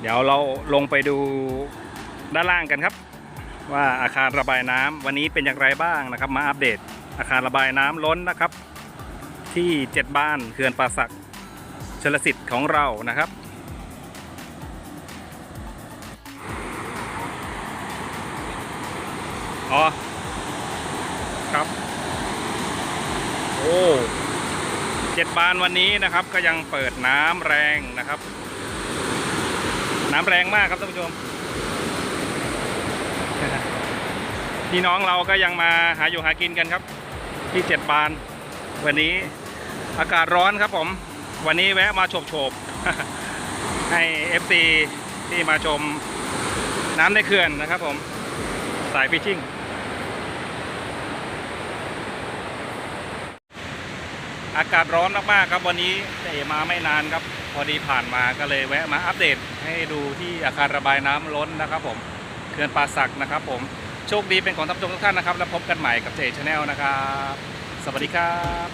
เดี๋ยวเราลงไปดูด้านล่างกันครับ ว่าอาคารระบายน้ำวันนี้เป็นอย่างไรบ้างนะครับ มาอัปเดตอาคารระบายน้ำล้นนะครับ ที่เจ็ดบ้านเขื่อนป่าสักชลสิทธิ์ของเรานะครับอ๋อครับ โอ้เจ็ดบานวันนี้นะครับก็ยังเปิดน้ำแรงนะครับ น้ำแรงมากครับท่านผู้ชมพี่น้องเราก็ยังมาหาอยู่หากินกันครับ ที่เจ็ดบาน วันนี้อากาศร้อนครับผม วันนี้แวะมาโฉบโฉบให้ FC ที่มาชมน้ำในเขื่อนนะครับผม สายฟิชชิ่งอากาศร้อนมากๆครับวันนี้แต่มาไม่นานครับ พอดีผ่านมาก็เลยแวะมาอัปเดตให้ดูที่อาคารระบายน้ำล้นนะครับผมเขื่อนป่าศักนะครับผมโชคดีเป็นของท่านผู้ชมทุกท่านนะครับ แล้วพบกันใหม่กับเจชแนลนะครับ สวัสดีครับ